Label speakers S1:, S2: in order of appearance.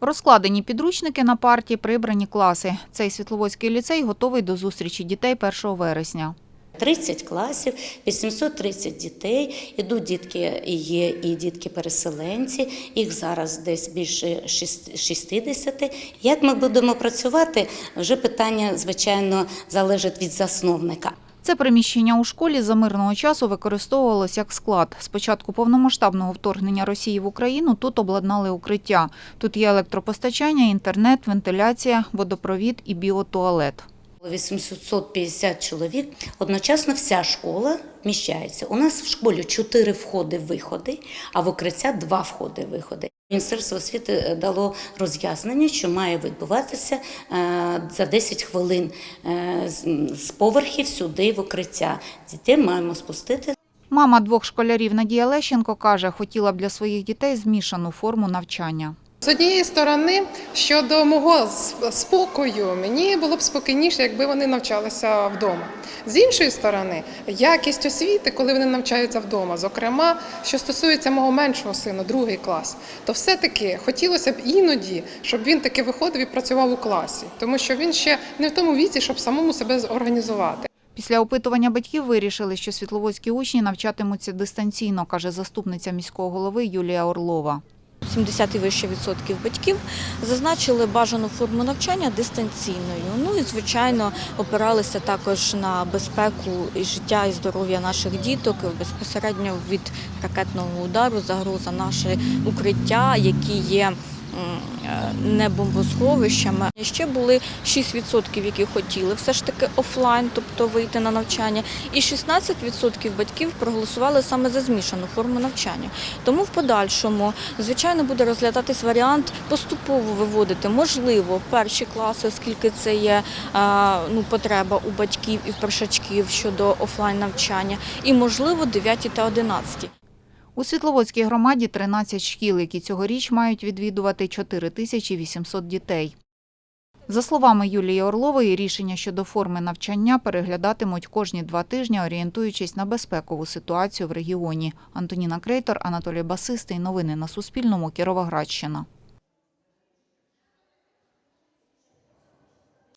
S1: Розкладені підручники на парті, прибрані класи. Цей Світловодський ліцей готовий до зустрічі дітей 1 вересня.
S2: 30 класів, 830 дітей. Ідуть дітки, є і дітки-переселенці. Їх зараз десь більше шість- 60. Як ми будемо працювати, вже питання, звичайно, залежить від засновника.
S1: Це приміщення у школі за мирного часу використовувалось як склад. З початку повномасштабного вторгнення Росії в Україну тут обладнали укриття. Тут є електропостачання, інтернет, вентиляція, водопровід і біотуалет.
S2: 850 чоловік. Одночасно вся школа вміщається. У нас в школі 4 входи-виходи, а в укриття 2 входи-виходи. Міністерство освіти е, дало роз'яснення, що має відбуватися е, за 10 хвилин е, з поверхів сюди в укриття. Дітей маємо спустити
S1: Мама двох школярів Надія Лещенко каже, хотіла б для своїх дітей змішану форму навчання.
S3: З однієї сторони, щодо мого спокою, мені було б спокійніше, якби вони навчалися вдома. З іншої сторони, якість освіти, коли вони навчаються вдома, зокрема, що стосується мого меншого сина, другий клас, то все-таки хотілося б іноді, щоб він таки виходив і працював у класі, тому що він ще не в тому віці, щоб самому себе організувати.
S1: Після опитування батьків вирішили, що світловодські учні навчатимуться дистанційно, каже заступниця міського голови Юлія Орлова.
S4: 70 і вище відсотків батьків зазначили бажану форму навчання дистанційною. Ну і звичайно опиралися також на безпеку і життя і здоров'я наших діток безпосередньо від ракетного удару, загроза наше укриття, які є. Е, Не бомбосховищами. Ще були 6%, які хотіли все ж таки офлайн, тобто вийти на навчання, і 16% батьків проголосували саме за змішану форму навчання. Тому в подальшому, звичайно, буде розглядатись варіант поступово виводити, можливо, перші класи, оскільки це є ну, потреба у батьків і першачків щодо офлайн навчання, і можливо 9 та 11.
S1: У Світловодській громаді 13 шкіл, які цьогоріч мають відвідувати 4800 дітей. За словами Юлії Орлової, рішення щодо форми навчання переглядатимуть кожні два тижні, орієнтуючись на безпекову ситуацію в регіоні. Антоніна Крейтор, Анатолій Басистий. Новини на Суспільному. Кіровоградщина.